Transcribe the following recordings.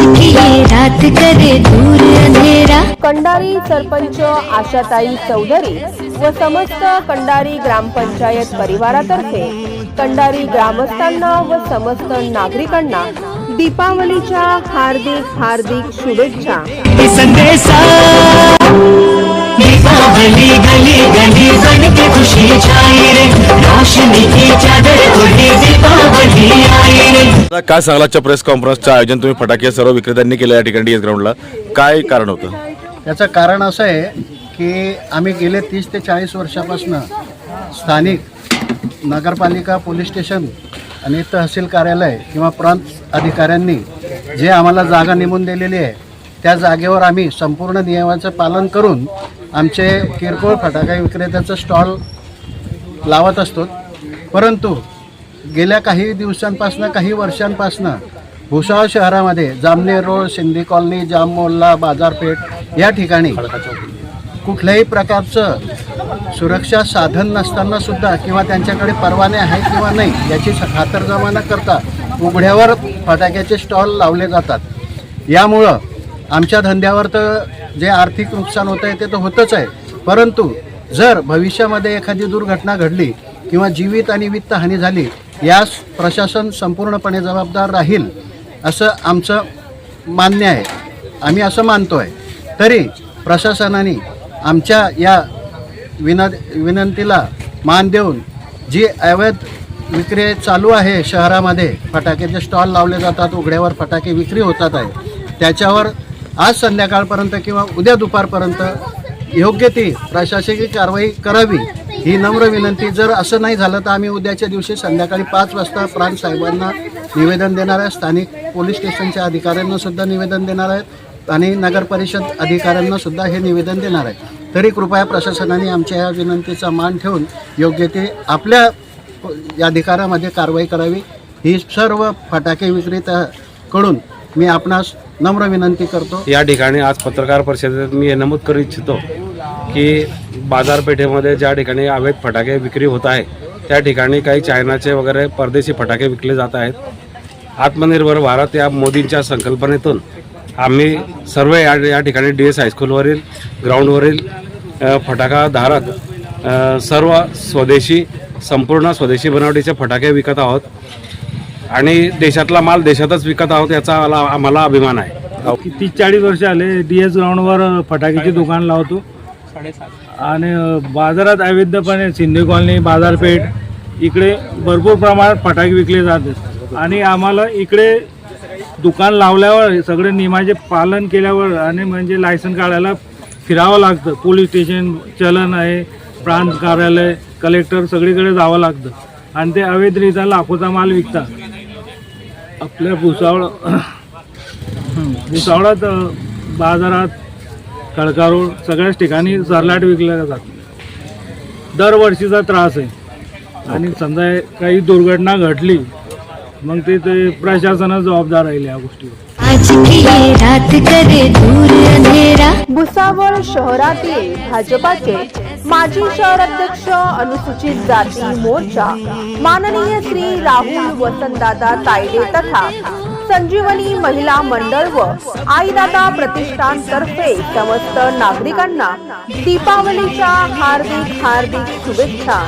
रात करे दूर अंधेरा? कंडारी सरपंच आशाताई चौधरी व समस्त कंडारी ग्रामपंचायत परिवारातर्फे कंडारी ग्रामस्थांना व समस्त नागरिकांना दीपावलीच्या हार्दिक हार्दिक शुभेच्छा. संदेशा. दीपावली गली गली बन के खुशी छाई रे. रोशनी आता काय सांगला? आजच्या प्रेस कॉन्फरन्सचं आयोजन तुम्ही फटाके सर्व विक्रेत्यांनी केलं या ठिकाणी एस ग्राउंडला काय कारण होतं? याचं कारण असं आहे की आम्ही गेले तीस ते चाळीस वर्षापासून स्थानिक नगरपालिका पोलीस स्टेशन आणि तहसील कार्यालय किंवा प्रांत अधिकाऱ्यांनी जे आम्हाला जागा नेमून दिलेली आहे त्या जागेवर आम्ही संपूर्ण नियमाचं पालन करून आमचे किरकोळ फटाका विक्रेत्याचं स्टॉल लावत असतो. परंतु गेल्या काही दिवसांपासनं काही वर्षांपासनं भुसावळ शहरामध्ये जामनेर रोड सिंधी कॉलनी जाम मोल्ला बाजारपेठ या ठिकाणी कुठल्याही प्रकारचं सुरक्षा साधन नसताना सुद्धा किंवा त्यांच्याकडे परवाने आहे किंवा नाही याची खातरजमा न करता उघड्यावर फटाक्याचे स्टॉल लावले जातात. यामुळं आमच्या धंद्यावर तर जे आर्थिक नुकसान होतं आहे ते तर होतच आहे. परंतु जर भविष्यामध्ये एखादी दुर्घटना घडली किंवा जीवित आणि वित्त हानी झाली यास प्रशासन संपूर्णपणे जबाबदार राहील असं आमचं मान्य आहे. आम्ही असं मानतो आहे तरी प्रशासनाने आमच्या या विना विनंतीला मान देऊन जी अवैध विक्री चालू आहे शहरामध्ये फटाक्याचे स्टॉल लावले जातात उघड्यावर फटाके विक्री होतात आहे त्याच्यावर आज संध्याकाळपर्यंत किंवा उद्या दुपारपर्यंत योग्य ती प्रशासकीय कारवाई करावी. ही नम्र विनंती जर असं नाही झालं तर आम्ही उद्याच्या दिवशी संध्याकाळी पाच वाजता प्राण साहेबांना निवेदन देणार आहे. स्थानिक पोलीस स्टेशनच्या अधिकाऱ्यांना सुद्धा निवेदन देणार आहेत आणि नगर परिषद अधिकाऱ्यांना सुद्धा हे निवेदन देणार आहे. तरी कृपया प्रशासनाने आमच्या या विनंतीचा मान ठेवून योग्य ते आपल्या या अधिकारामध्ये कारवाई करावी. ही सर्व फटाके विक्रेत्याकडून मी आपणास नम्र विनंती करतो. या ठिकाणी आज पत्रकार परिषदेत मी हे नमूद करू इच्छितो. की बाजारपेठेमध्ये ज्या ठिकाणी अवैध फटाके विक्री होत आहे त्या ठिकाणी काही चायनाचे वगैरे परदेशी फटाके विकले जात आहेत. आत्मनिर्भर भारत या मोदींच्या संकल्पनेतून आम्ही सर्व या या ठिकाणी डी एस हायस्कूलवरील ग्राउंडवरील फटाकाधारक सर्व स्वदेशी संपूर्ण स्वदेशी बनावटीचे फटाके विकत आहोत. आणि देशातला माल देशातच विकत आहोत याचा आम्हाला अभिमान आहे. तीस चाळीस वर्ष आले डी एस ग्राउंडवर फटाक्याची दुकान लावतो. आणि बाजारात अवैधपणे शिंदे कॉलनी बाजारपेठ इकडे भरपूर प्रमाणात फटाके विकले जातात. आणि आम्हाला इकडे दुकान लावल्यावर सगळे नियमाचे पालन केल्यावर आणि म्हणजे लायसन काढायला फिरावं लागतं. पोलीस स्टेशन चलन आहे प्रांत कार्यालय कलेक्टर सगळीकडे जावं लागतं. आणि ते अवैधरित्या लाखोचा माल विकतात. आपल्या भुसावळ भुसावळात बाजारात रोड सगळ्याच ठिकाणी सरलाट विकल्या जातात. दरवर्षीचा त्रास आहे. आणि समजा काही दुर्घटना घडली मग ते ते प्रशासनच जबाबदार राहील या गोष्टीवर. भुसावळ शहरातील भाजपाचे माजी शहर अध्यक्ष अनुसूचित जाती मोर्चा माननीय श्री राहुल वसंतदादा तायडे तथा संजीवनी महिला मंडळ व आईदादा प्रतिष्ठान तर्फे समस्त नागरिकांना दीपावलीच्या हार्दिक हार्दिक शुभेच्छा.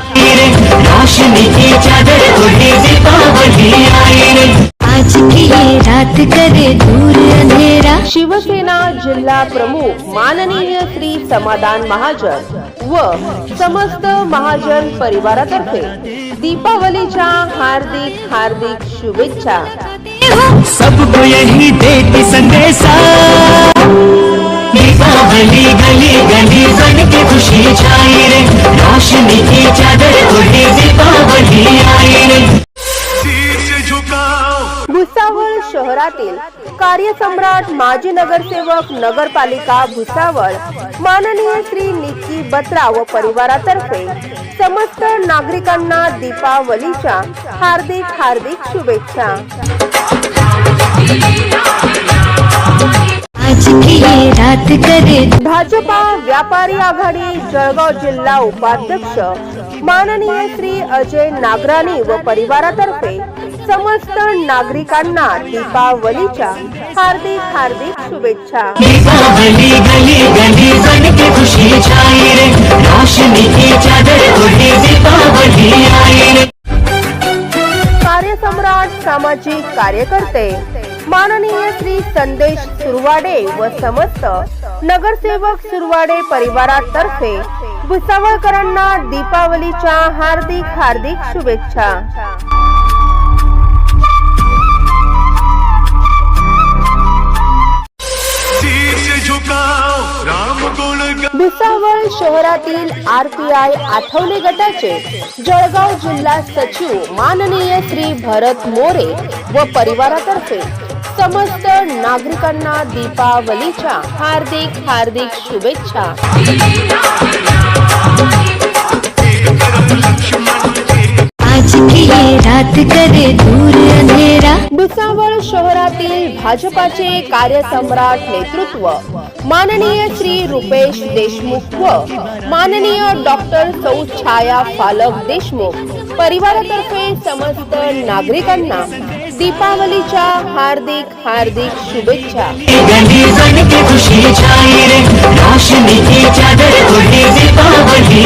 आज की रात करे दूर अंधेरा। शिवसेना जिल्हा प्रमुख माननीय श्री समाधान महाजन व समस्त महाजन परिवारातर्फे दीपावलीच्या हार्दिक हार्दिक शुभेच्छा. सबको यही देती संदेशा दीपावली गली गली बन के खुशी छाई रे रोशनी की चादर उड़ी दीपावली आई रे शहरातील कार्यसम्राट माजी नगरसेवक नगरपालिका भुसावळ माननीय श्री निकी बत्रा व परिवारातर्फे समस्त नागरिकांना दीपावलीच्या हार्दिक हार्दिक शुभेच्छा. भाजपा व्यापारी आघाडी जळगाव जिल्हा उपाध्यक्ष माननीय श्री अजय नागराणी व परिवारातर्फे समस्त नागरिकांना दीपावलीच्या हार्दिक हार्दिक शुभेच्छा. दीपावली गली गली बन के खुशी छाई रे. रोशनी की चादर ओढ़े दीपावली आई रे. कार्यसम्राट सामाजिक कार्यकर्ते माननीय श्री संदेश सुरवाडे व समस्त नगरसेवक सुरवाडे परिवारातर्फे भुसावळकरांना दीपावलीच्या हार्दिक हार्दिक शुभेच्छा. शहरातील आर पी आय आठवले गटाचे जळगाव जिल्हा सचिव माननीय श्री भरत मोरे व परिवारातर्फे समस्त नागरिकांना दीपावलीच्या हार्दिक हार्दिक शुभेच्छा. आज की ये रात करे दूर शहरातील भाजपाचे कार्यसम्राट नेतृत्व माननीय श्री रुपेश देशमुख व माननीय डॉक्टर सौ छाया फालक देशमुख परिवारातर्फे समस्त नागरिकांना दीपावलीच्या हार्दिक हार्दिक शुभेच्छा. गली बन के खुशी छाई रे रोशनी की चादर ओढ़े दीपावली